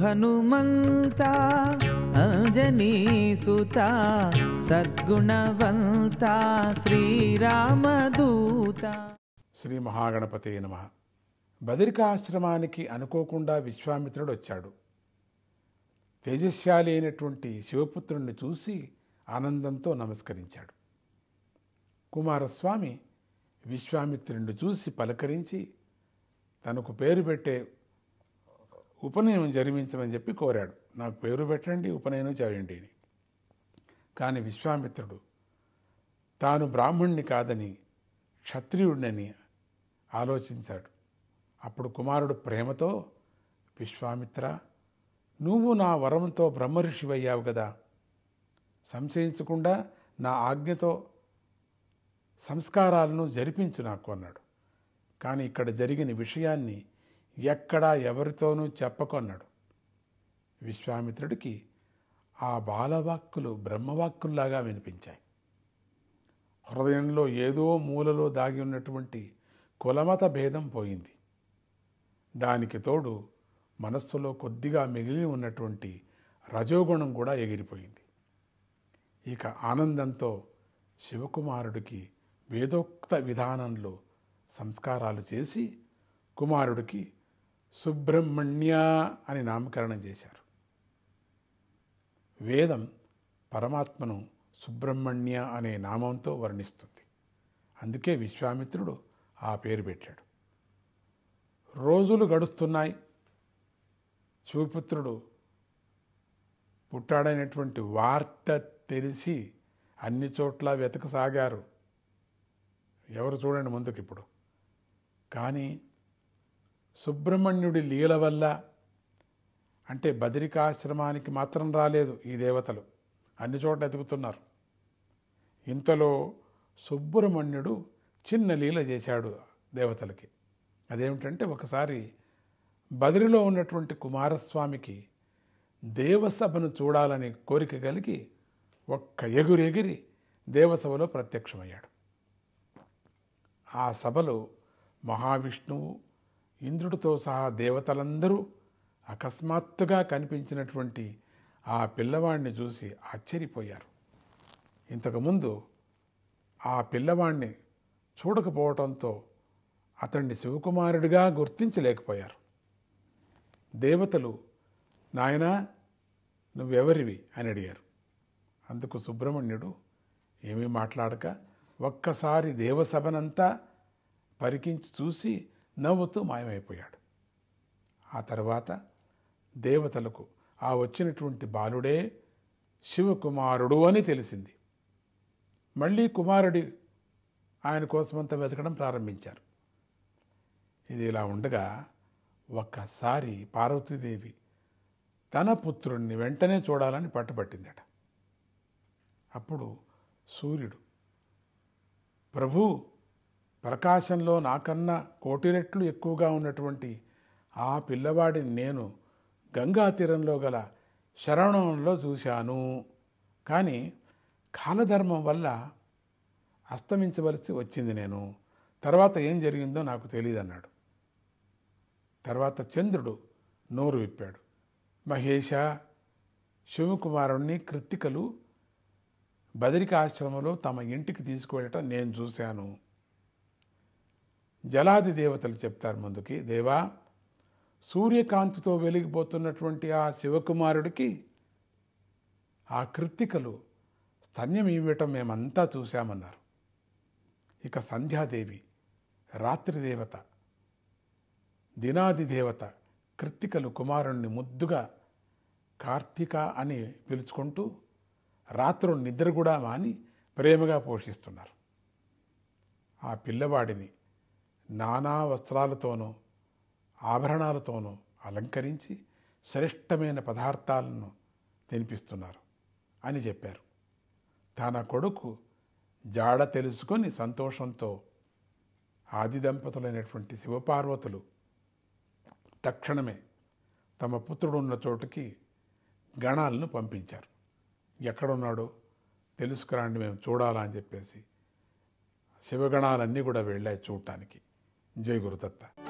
హనుమంత అంజనీ సుత సద్గుణవంత శ్రీరామదూత. శ్రీ మహాగణపతి నమ. బదరికాశ్రమానికి అనుకోకుండా విశ్వామిత్రుడు వచ్చాడు. తేజస్శాలి అయినటువంటి శివపుత్రుణ్ణి చూసి ఆనందంతో నమస్కరించాడు. కుమారస్వామి విశ్వామిత్రుణ్ణి చూసి పలకరించి తనకు పేరు పెట్టే ఉపనయనం జరిపించమని చెప్పి కోరాడు. నాకు పేరు పెట్టండి ఉపనయనం చేయండి అని. కానీ విశ్వామిత్రుడు తాను బ్రాహ్మణ్ణి కాదని క్షత్రియుడినని ఆలోచించాడు. అప్పుడు కుమారుడు ప్రేమతో విశ్వామిత్ర నువ్వు నా వరంతో బ్రహ్మర్షివయ్యావు కదా సంశయించకుండా నా ఆజ్ఞతో సంస్కారాలను జరిపించు నాకు అన్నాడు. కానీ ఇక్కడ జరిగిన విషయాన్ని ఎక్కడా ఎవరితోనూ చెప్పకొన్నాడు. విశ్వామిత్రుడికి ఆ బాలవాక్కులు బ్రహ్మవాక్కుల్లాగా వినిపించాయి. హృదయంలో ఏదో మూలలో దాగి ఉన్నటువంటి కులమత భేదం పోయింది. దానికి తోడు మనస్సులో కొద్దిగా మిగిలి ఉన్నటువంటి రజోగుణం కూడా ఎగిరిపోయింది. ఇక ఆనందంతో శివకుమారుడికి వేదోక్త విధానంలో సంస్కారాలు చేసి కుమారుడికి సుబ్రహ్మణ్య అని నామకరణం చేశారు. వేదం పరమాత్మను సుబ్రహ్మణ్య అనే నామంతో వర్ణిస్తుంది. అందుకే విశ్వామిత్రుడు ఆ పేరు పెట్టాడు. రోజులు గడుస్తున్నాయి. శివపుత్రుడు పుట్టాడైనటువంటి వార్త తెలిసి అన్ని చోట్ల వెతకసాగారు. ఎవరు చూడండి ముందుకు ఇప్పుడు కానీ సుబ్రహ్మణ్యుడి లీల వల్ల అంటే బదరికాశ్రమానికి మాత్రం రాలేదు ఈ దేవతలు. అన్ని చోట్ల ఎదుగుతున్నారు. ఇంతలో సుబ్రహ్మణ్యుడు చిన్న లీల చేశాడు దేవతలకి. అదేమిటంటే ఒకసారి బదిరిలో ఉన్నటువంటి కుమారస్వామికి దేవసభను చూడాలని కోరిక కలిగి ఒక్క ఎగురెగిరి దేవసభలో ప్రత్యక్షమయ్యాడు. ఆ సభలో మహావిష్ణువు ఇంద్రుడితో సహా దేవతలందరూ అకస్మాత్తుగా కనిపించినటువంటి ఆ పిల్లవాడిని చూసి ఆశ్చర్యపోయారు. ఇంతకుముందు ఆ పిల్లవాడిని చూడకపోవటంతో అతన్ని శివకుమారుడిగా గుర్తించలేకపోయారు. దేవతలు నాయనా నువ్వెవరివి? అని అడిగారు. అందుకు సుబ్రహ్మణ్యుడు ఏమీ మాట్లాడక ఒక్కసారి దేవసభనంతా పరికించి చూసి నవ్వుతూ మాయమైపోయాడు. ఆ తర్వాత దేవతలకు ఆ వచ్చినటువంటి బాలుడే శివకుమారుడు అని తెలిసింది. మళ్ళీ కుమారుడి ఆయన కోసమంతా వెతకడం ప్రారంభించారు. ఇది ఇలా ఉండగా ఒక్కసారి పార్వతీదేవి తన పుత్రుణ్ణి వెంటనే చూడాలని పట్టుబట్టిందట. అప్పుడు సూర్యుడు ప్రభు ప్రకాశంలో నాకన్నా కోటి రెట్లు ఎక్కువగా ఉన్నటువంటి ఆ పిల్లవాడిని నేను గంగా తీరంలో గల శరణంలో చూశాను. కానీ కాలధర్మం వల్ల అస్తమించవలసి వచ్చింది నేను. తర్వాత ఏం జరిగిందో నాకు తెలియదన్నాడు తర్వాత చంద్రుడు నోరు విప్పాడు. మహేష శివకుమారుణ్ణి కృత్తికలు బదరికాశ్రమంలో తమ ఇంటికి తీసుకువెళ్ళటం నేను చూశాను. జలాది దేవతలు చెప్తారు ముందుకి దేవా సూర్యకాంతితో వెలిగిపోతున్నటువంటి ఆ శివకుమారుడికి ఆ కృత్తికలు స్తన్యం ఇవ్వటం మేమంతా చూశామన్నారు. ఇక సంధ్యాదేవి రాత్రి దేవత దినాది దేవత కృత్తికలు కుమారుణ్ణి ముద్దుగా కార్తీక అని పిలుచుకుంటూ రాత్రుడు నిద్ర కూడా మాని ప్రేమగా పోషిస్తున్నారు. ఆ పిల్లవాడిని నానా వస్త్రాలతోనూ ఆభరణాలతోనూ అలంకరించి శ్రేష్టమైన పదార్థాలను తినిపిస్తున్నారు అని చెప్పారు. తన కొడుకు జాడ తెలుసుకొని సంతోషంతో ఆది దంపతులైనటువంటి శివపార్వతులు తక్షణమే తమ పుత్రుడున్న చోటుకి గణాలను పంపించారు. ఎక్కడున్నాడో తెలుసుకురాండి మేము చూడాలని చెప్పేసి శివగణాలన్నీ కూడా వెళ్ళాయి చూడటానికి. जय गुरुदत्ता